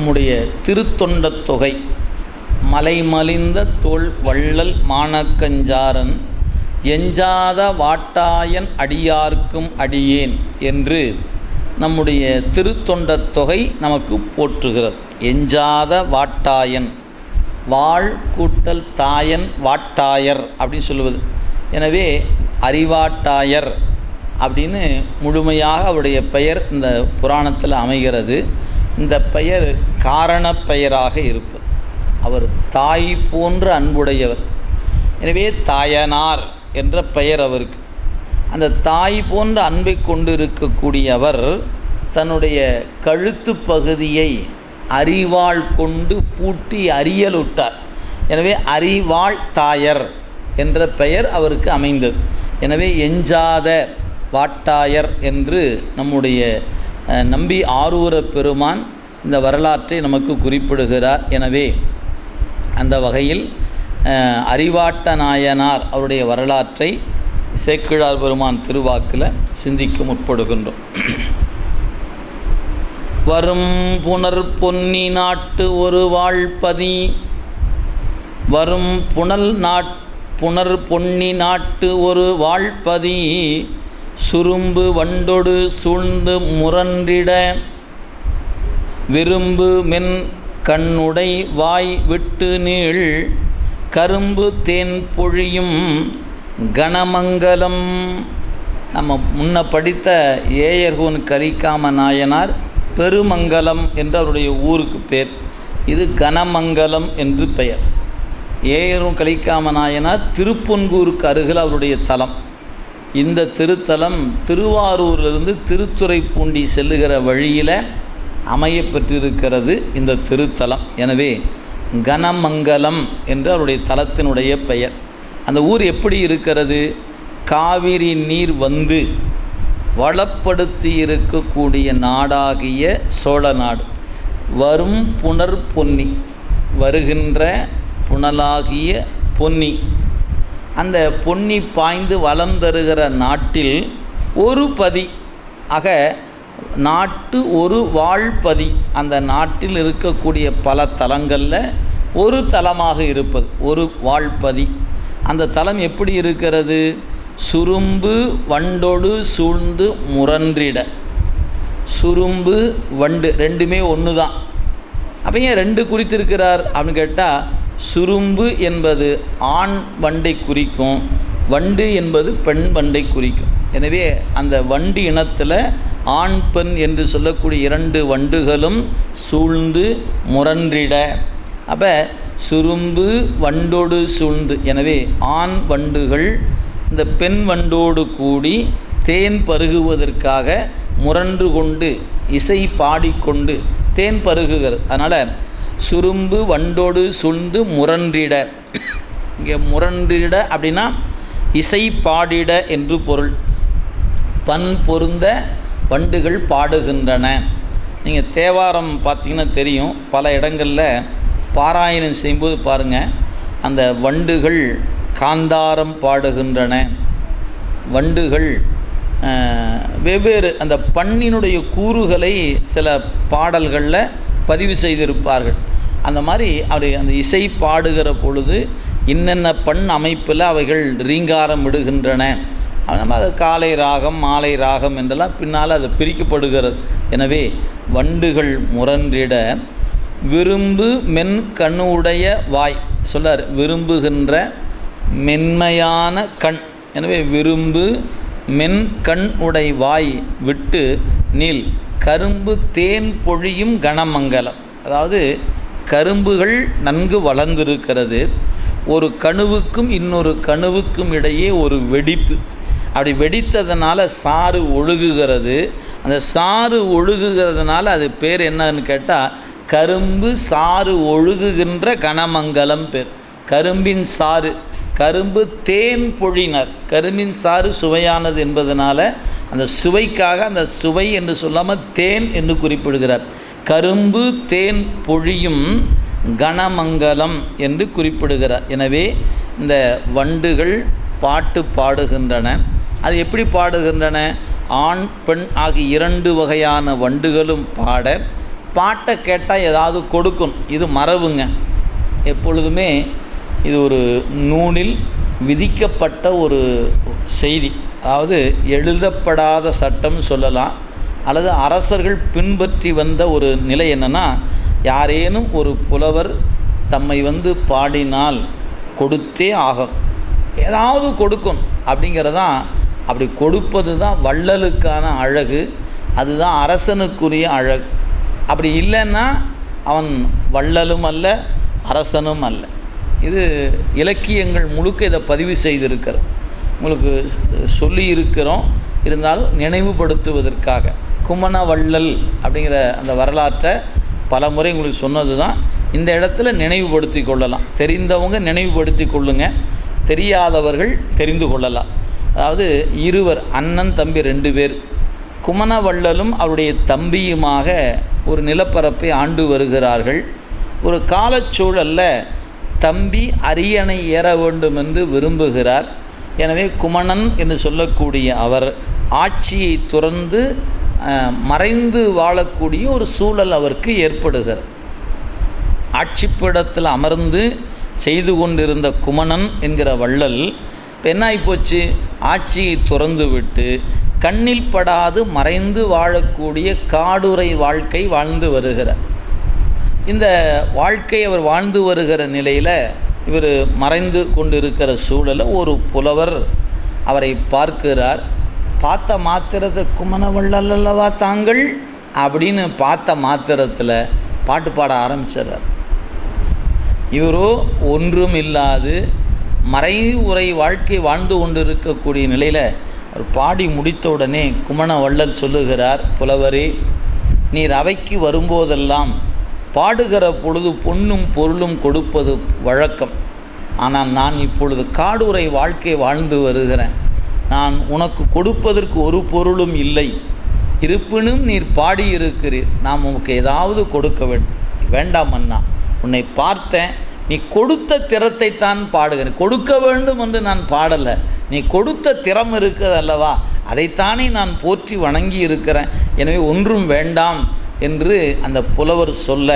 நம்முடைய திருத்தொண்டத் தொகை மலைமலிந்த தோல் வள்ளல் மானக்கஞ்சாரன் எஞ்சாத வாட்டாயன் அடியார்க்கும் அடியேன் என்று நம்முடைய திருத்தொண்டத் தொகை நமக்கு போற்றுகிறது. எஞ்சாத வாட்டாயன் வாழ் கூட்டல் தாயன் வாட்டாயர் அப்படின்னு சொல்லுவது. எனவே அறிவாட்டாயர் அப்படின்னு முழுமையாக அவருடைய பெயர் இந்த புராணத்தில் அமைகிறது. இந்த பெயர் காரணப் பெயராக இருப்பது. அவர் தாய் போன்ற அன்புடையவர். எனவே தாயனார் என்ற பெயர் அவருக்கு. அந்த தாய் போன்ற அன்பை கொண்டு இருக்கக்கூடிய அவர் தன்னுடைய கழுத்து பகுதியை அறிவாள் கொண்டு பூட்டி அறியலுட்டார் எனவே அறிவாள் தாயர் என்ற பெயர் அவருக்கு அமைந்தது. எனவே எஞ்சாத வாட்டாயர் என்று நம்முடைய நம்பி ஆரூர பெருமான் இந்த வரலாற்றை நமக்கு குறிப்பிடுகிறார். எனவே அந்த வகையில் அறிவாட்ட நாயனார் அவருடைய வரலாற்றை சேக்கிழார் பெருமான் திருவாக்கில் சிந்திக்க முற்படுகின்றோம். வரும் புனர் பொன்னி நாட்டு ஒரு வாழ்பதி வரும் புனல் நாட் புனர் பொன்னி நாட்டு ஒரு வாழ்பதி சுரும்பு வண்டொடு சூழ்ந்து முரண்டிட விரும்பு மென் கண்ணுடை வாய் விட்டு நீள் கரும்பு தேன் பொழியும் கணமங்கலம் நம்ம முன்ன படித்த ஏயர்கூன் கலிக்காம நாயனார் பெருமங்கலம் என்று அவருடைய ஊருக்கு பேர். இது கனமங்கலம் என்று பெயர். ஏயரும் கலிக்காம நாயனார் திருப்பொன்கூருக்கு அருகில் அவருடைய தலம். இந்த திருத்தலம் திருவாரூரிலிருந்து திருத்துறைப்பூண்டி செல்லுகிற வழியில் அமைய பெற்றிருக்கிறது இந்த திருத்தலம். எனவே கனமங்கலம் என்று அவருடைய தலத்தினுடைய பெயர். அந்த ஊர் எப்படி இருக்கிறது? காவிரி நீர் வந்து வளப்படுத்தி இருக்கக்கூடிய நாடாகிய சோழ நாடு. வரும் புனர் பொன்னி வருகின்ற புனலாகிய பொன்னி. அந்த பொன்னி பாய்ந்து வளம் தருகிற நாட்டில் ஒரு பதி ஆக நாட்டு ஒரு வாழ்பதி அந்த நாட்டில் இருக்கக்கூடிய பல தலங்களில் ஒரு தலமாக இருப்பது ஒரு வாழ்பதி அந்த தலம் எப்படி இருக்கிறது? சுரும்பு வண்டொடு சூழ்ந்து முரன்றிட. சுரும்பு வண்டு ரெண்டுமே ஒன்று தான் அப்போ ஏன் ரெண்டு குறித்திருக்கிறார் அப்படின்னு கேட்டால் சுரும்பு என்பது ஆண் வண்டை குறிக்கும் வண்டு என்பது பெண் வண்டை குறிக்கும். எனவே அந்த வண்டு இனத்தில் ஆண் பெண் என்று சொல்லக்கூடிய இரண்டு வண்டுகளும் சூழ்ந்து முரன்றிட அப்போ சுரும்பு வண்டோடு சூழ்ந்து எனவே ஆண் வண்டுகள் இந்த பெண் வண்டோடு கூடி தேன் பருகுவதற்காக முரண்டு கொண்டு இசை பாடிக்கொண்டு தேன் பருகுகிறது. அதனால் சுரும்பு வண்டோடு சூழ்ந்து முரன்றிட இங்கே முரன்றிட அப்படின்னா இசை பாடிட என்று பொருள். பண் பொருந்த வண்டுகள் பாடுகின்றன. நீங்கள் தேவாரம் பார்த்தீங்கன்னா தெரியும். பல இடங்களில் பாராயணம் செய்யும்போது பாருங்கள் அந்த வண்டுகள் காந்தாரம் பாடுகின்றன. வண்டுகள் வெவ்வேறு அந்த பண்ணினுடைய கூறுகளை சில பாடல்களில் பதிவு செய்திருப்பார்கள். அந்த மாதிரி அவர் அந்த இசை பாடுகிற பொழுது இன்னென்ன பண் அமைப்பில் அவைகள் ரீங்காரம் விடுகின்றன. அது நம்ம அது காலை ராகம் மாலை ராகம் என்றெல்லாம் பின்னால் அது பிரிக்கப்படுகிறது. எனவே வண்டுகள் முரன்றிட விரும்பு மென் கண்ணுடைய வாய். சொல்லார் விரும்புகின்ற மென்மையான கண். எனவே விரும்பு மென் கண் உடை வாய் விட்டு நீல் கரும்பு தேன் பொழியும் கணமங்கலம் அதாவது கரும்புகள் நன்கு வளர்ந்திருக்கிறது. ஒரு கணுவுக்கும் இன்னொரு கணுவுக்கும் இடையே ஒரு வெடிப்பு. அப்படி வெடித்ததுனால சாறு ஒழுகுகிறது. அந்த சாறு ஒழுகுகிறதுனால அது பேர் என்னன்னு கேட்டால் கரும்பு சாறு ஒழுகுகின்ற கனமங்கலம் பேர். கரும்பின் சாறு கரும்பு தேன் பொழினர். கரும்பின் சாறு சுவையானது என்பதனால அந்த சுவைக்காக அந்த சுவை என்று சொல்லாமல் தேன் என்று குறிப்பிடுகிறார். கரும்பு தேன் பொழியும் கனமங்கலம் என்று குறிப்பிடுகிறார் எனவே இந்த வண்டுகள் பாட்டு பாடுகின்றன. அது எப்படி பாடுகின்றன? ஆண் பெண் ஆகிய இரண்டு வகையான வண்டுகளும் பாட பாட்டை கேட்டால் ஏதாவது கொடுக்கும். இது மரபுங்க. எப்பொழுதுமே இது ஒரு நூலில் விதிக்கப்பட்ட ஒரு செய்தி. அதாவது எழுதப்படாத சட்டம் சொல்லலாம். அல்லது அரசர்கள் பின்பற்றி வந்த ஒரு நிலை என்னென்னா யாரேனும் ஒரு புலவர் தம்மை வந்து பாடினால் கொடுத்தே ஆகும். ஏதாவது கொடுக்கணும் அப்படிங்கிறதான் அப்படி கொடுப்பது தான் வள்ளலுக்கான அழகு அதுதான் அரசனுக்குரிய அழகு. அப்படி இல்லைன்னா அவன் வள்ளலும் அல்ல அரசனும் அல்ல. இது இலக்கியங்கள் முழுக்க இதை பதிவு செய்திருக்கிறோம் உங்களுக்கு சொல்லி இருக்கிறோம் இருந்தாலும் நினைவுபடுத்துவதற்காக. குமண வள்ளல் அப்படிங்கிற அந்த வரலாற்றை பல முறை உங்களுக்கு சொன்னது தான் இந்த இடத்துல நினைவுபடுத்தி கொள்ளலாம். தெரிந்தவங்க நினைவுபடுத்தி கொள்ளுங்க. தெரியாதவர்கள் தெரிந்து கொள்ளலாம். அதாவது இருவர் அண்ணன் தம்பி ரெண்டு பேர். குமணவள்ளலும் அவருடைய தம்பியுமாக ஒரு நிலப்பரப்பை ஆண்டு வருகிறார்கள். ஒரு காலச்சூழலில் தம்பி அரியணை ஏற வேண்டும் என்று விரும்புகிறார். எனவே குமணன் என்று சொல்லக்கூடிய அவர் ஆட்சியை துறந்து மறைந்து வாழக்கூடிய ஒரு சூழல் அவருக்கு ஏற்படுகிறது ஆட்சிப்பிடத்தில் அமர்ந்து செய்து கொண்டிருந்த குமணன் என்கிற வள்ளல் பெண்ணாய் போச்சு? ஆட்சியை துறந்து விட்டு கண்ணில் படாது மறைந்து வாழக்கூடிய காடுரை வாழ்க்கை வாழ்ந்து வருகிறார். இந்த வாழ்க்கை அவர் வாழ்ந்து வருகிற நிலையில் இவர் மறைந்து கொண்டிருக்கிற சூழலை ஒரு புலவர் அவரை பார்க்கிறார். பார்த்த மாத்திரத்தை குமணவள்ளல்லவா அல்லவா தாங்கள்? அப்படின்னு பார்த்த மாத்திரத்தில் பாட்டு பாட ஆரம்பிச்சிடுறார். இவரோ ஒன்றும் இல்லாது மறை உரை வாழ்க்கை வாழ்ந்து கொண்டு இருக்கக்கூடிய நிலையில் அவர் பாடி முடித்த உடனே குமண வள்ளல் சொல்லுகிறார் புலவரே நீர் அவைக்கு வரும்போதெல்லாம் பாடுகிற பொழுது பொன்னும் பொருளும் கொடுப்பது வழக்கம். ஆனால் நான் இப்பொழுது காடுரை வாழ்க்கை வாழ்ந்து வருகிறேன். நான் உனக்கு கொடுப்பதற்கு ஒரு பொருளும் இல்லை. இருப்பினும் நீர் பாடியிருக்கிறீர். நாம் உனக்கு ஏதாவது கொடுக்க வேண்டும் வேண்டாம் அண்ணா. உன்னை பார்த்தேன். நீ கொடுத்த திறத்தை தான் பாடுகிறேன். கொடுக்க வேண்டும் என்று நான் பாடலை. நீ கொடுத்த திறம் இருக்குது அல்லவா? அதைத்தானே நான் போற்றி வணங்கி இருக்கிறேன் எனவே ஒன்றும் வேண்டாம் என்று அந்த புலவர் சொல்ல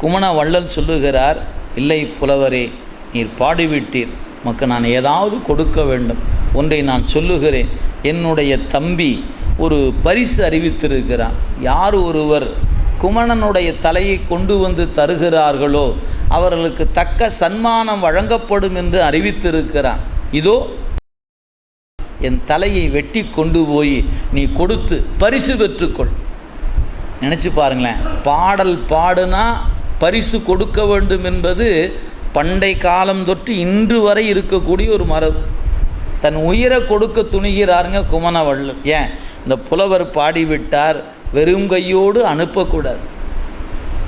குமண வள்ளல் சொல்லுகிறார் இல்லை புலவரே நீர் பாடிவிட்டீர். உமக்கு நான் ஏதாவது கொடுக்க வேண்டும். ஒன்றை நான் சொல்லுகிறேன். என்னுடைய தம்பி ஒரு பரிசு அறிவித்திருக்கிறான். யார் ஒருவர் குமணனுடைய தலையை கொண்டு வந்து தருகிறார்களோ அவர்களுக்கு தக்க சன்மானம் வழங்கப்படும் என்று அறிவித்திருக்கிறான். இதோ என் தலையை வெட்டி கொண்டு போய் நீ கொடுத்து பரிசு பெற்றுக்கொள். நினச்சி பாருங்களேன் பாடல் பாடுனா பரிசு கொடுக்க வேண்டும் என்பது பண்டை காலம் தொட்டு இன்று வரை இருக்கக்கூடிய ஒரு மரபு. தன் உயிரை கொடுக்க துணிகிறாருங்க குமணவள்ளல். ஏன்? இந்த புலவர் பாடிவிட்டார் வெறும் கையோடு அனுப்பக்கூடாது.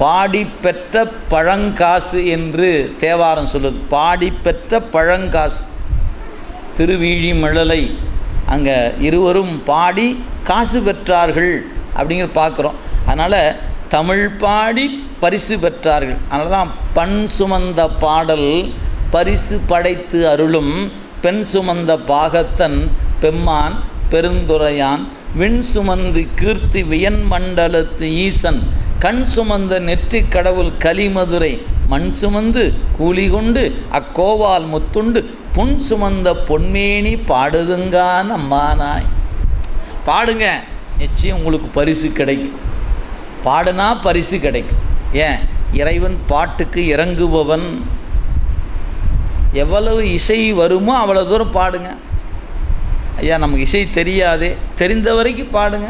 பாடி பெற்ற பழங்காசு என்று தேவாரம் சொல்லுது. பாடி பெற்ற பழங்காசு திருவீழிமிழலை அங்கே இருவரும் பாடி காசு பெற்றார்கள் அப்படிங்கிற பார்க்குறோம் அதனால் தமிழ் பாடி பரிசு பெற்றார்கள். அதனால தான் பண் சுமந்த பாடல் பரிசு படைத்து அருளும் பெண் சுமந்த பாகத்தன் பெம்மான் பெருந்துரையான் விண் சுமந்து கீர்த்தி வியன் மண்டலத்து ஈசன் கண் சுமந்த நெற்றி கடவுள் கலிமதுரை மண் சுமந்து கூலி கொண்டு அக்கோவால் முத்துண்டு புன் சுமந்த பொன்மேனி பாடுதுங்கான் அம்மானாய். பாடுங்க நிச்சயம் உங்களுக்கு பரிசு கிடைக்கும். பாடுனா பரிசு கிடைக்கும். ஏன்? இறைவன் பாட்டுக்கு இறங்குபவன். எவ்வளவு இசை வருமோ அவ்வளோ தூரம் பாடுங்க. ஐயா நமக்கு இசை தெரியாதே. தெரிந்த வரைக்கும் பாடுங்க.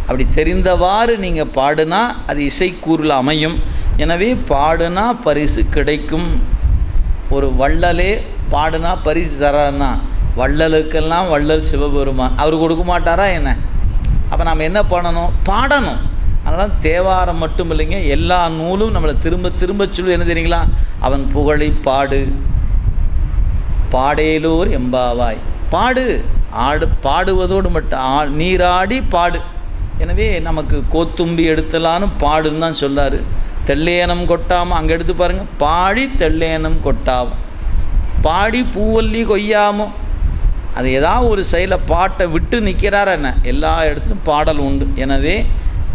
அப்படி தெரிந்தவாறு நீங்கள் பாடுனா அது இசைக்கூறில் அமையும். எனவே பாடுனா பரிசு கிடைக்கும். ஒரு வள்ளலே பாடுனா பரிசு தரான்னா வள்ளலுக்கெல்லாம் வள்ளல் சிவபெருமான். அவர் கொடுக்க மாட்டாரா என்ன? அப்போ நாம் என்ன பண்ணணும்? பாடணும். அதனால் தேவாரம் மட்டும் இல்லைங்க எல்லா நூலும் நம்மளை திரும்ப திரும்ப சொல்லு என்ன தெரியுங்களா? அவன் புகழை பாடு. பாடேலோர் எம்பாவாய். பாடு. ஆடு பாடுவதோடு மட்டும் ஆ நீராடி பாடு. எனவே நமக்கு கோத்தும்பி எடுத்தலான்னு பாடுன்னு தான் சொல்லார். தெல்லேனம் கொட்டாமல் அங்கே எடுத்து பாருங்கள் பாடி தெல்லேனம் கொட்டாவும் பாடி பூவல்லி கொய்யாமோ. அது ஏதாவது ஒரு செயலை பாட்டை விட்டு நிற்கிறார் என்ன? எல்லா இடத்துலையும் பாடல் உண்டு. எனவே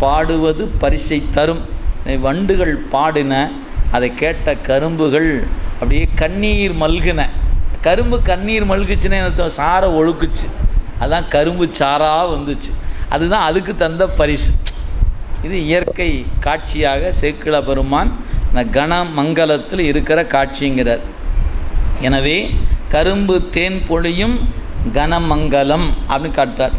பாடுவது பரிசை தரும். வண்டுகள் பாடின அதை கேட்ட கரும்புகள் அப்படியே கண்ணீர் மல்கின. கரும்பு கண்ணீர் மல்குச்சுன்னா என்ன சாரை ஒழுக்குச்சு. அதான் கரும்பு சாராக வந்துச்சு. அதுதான் அதுக்கு தந்த பரிசு. இது இயற்கை காட்சியாக சேக்கிழ பெருமான் இந்த கணமங்கலத்தில் இருக்கிற காட்சிங்கிறார். எனவே கரும்பு தேன் பொழியும் கனமங்கலம் அப்படின்னு காட்டார்